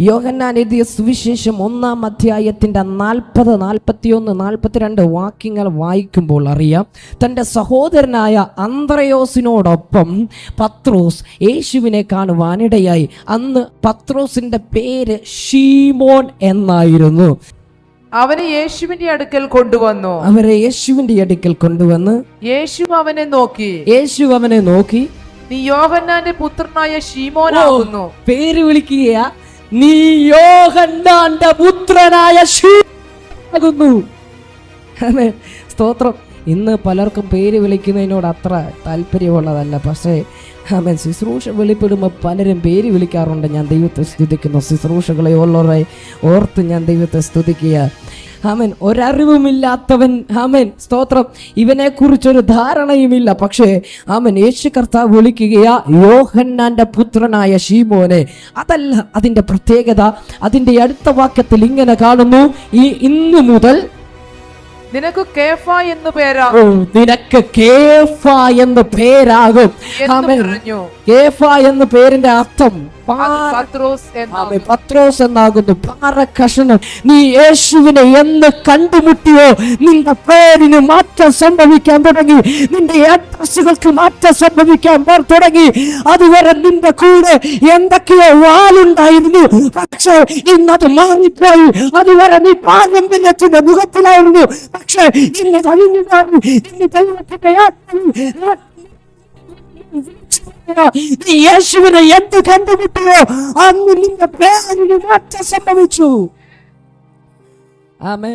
യോഹന്നാൻ എഴുതിയ സുവിശേഷം ഒന്നാം അധ്യായത്തിന്റെ നാൽപ്പത് നാൽപ്പത്തിയൊന്ന് നാൽപ്പത്തിരണ്ട് വാക്യങ്ങൾ വായിക്കുമ്പോൾ അറിയാം. തന്റെ സഹോദരനായ അന്ത്രയോസിനോടൊപ്പം പത്രോസ് യേശുവിനെ കാണുവാനിടയായി. അന്ന് പത്രോസിന്റെ പേര് ഷീമോൻ എന്നായിരുന്നു. അവനെ യേശുവിന്റെ അടുക്കൽ കൊണ്ടുവന്നു. അവരെ യേശുവിന്റെ അടുക്കൽ കൊണ്ടുവന്ന് യേശു അവനെ നോക്കി. യേശു അവനെ നോക്കി. നീ യോഹന്നാന്റെ പുത്രനായ ഷീമോനാകുന്നു പേര് വിളിക്കുക നീ യോഹന്നാന്റെ പുത്രനായ ആമേൻ. സ്തോത്രം. ഇന്ന് പലർക്കും പേര് വിളിക്കുന്നതിനോട് അത്ര താല്പര്യമുള്ളതല്ല. പക്ഷേ ആമേൻ ശുശ്രൂഷ വെളിപ്പെടുമ്പോൾ പലരും പേര് വിളിക്കാറുണ്ട്. ഞാൻ ദൈവത്തെ സ്തുതിക്കുന്നു. ശുശ്രൂഷകളെ ഉള്ളവരെ ഓർത്ത് ഞാൻ ദൈവത്തെ സ്തുതിക്കുക. ആമൻ. ഒരറിവുമില്ലാത്തവൻ ആമൻ. സ്തോത്രം. ഇവനെ കുറിച്ചൊരു ധാരണയുമില്ല. പക്ഷേ ആമൻ യേശു കർത്താവ് വിളിക്കുകയാ യോഹന്നാന്റെ പുത്രനായ ഷീമോനെ അതല്ല അതിന്റെ പ്രത്യേകത. അതിന്റെ അടുത്ത വാക്യത്തിൽ ഇങ്ങനെ കാണുന്നു ഈ ഇന്നു മുതൽ നിനക്ക് കേഫ എന്ന് പേരാ. ഓ, നിനക്ക് കേഫ എന്ന് പേരാകും. കേഫ എന്ന പേരിന്റെ അർത്ഥം പത്രോസ് എന്നാകുന്നു. പാറ കഷണം. നീ യേശുവിനെ എന്ന് കണ്ടുമുട്ടിയോ? നിന്റെ പേരിന് മാറ്റം സംഭവിക്കാൻ തുടങ്ങി. നിന്റെ അഡ്രസ്സുകൾക്ക് മാറ്റം സംഭവിക്കാൻ തുടങ്ങി. അതുവരെ നിന്റെ കൂടെ എന്തൊക്കെയോ വാലുണ്ടായിരുന്നു പക്ഷേ ഇന്നത് മാറിപ്പോയി. അതുവരെ നീ പാരമ്പര്യത്തിന്റെ മുഖത്തിലായിരുന്നു. പക്ഷേ ഇന്ന് കഴിഞ്ഞതാണ് ഇന്ന് ദൈവത്തിന്റെ ആത്മാവ്. നീ യേശുവിനെ എന്ത് കണ്ടുമുട്ടിയോ അന്ന് നിന്റെ പേരിന് മാറ്റം സംഭവിച്ചു. ആമേ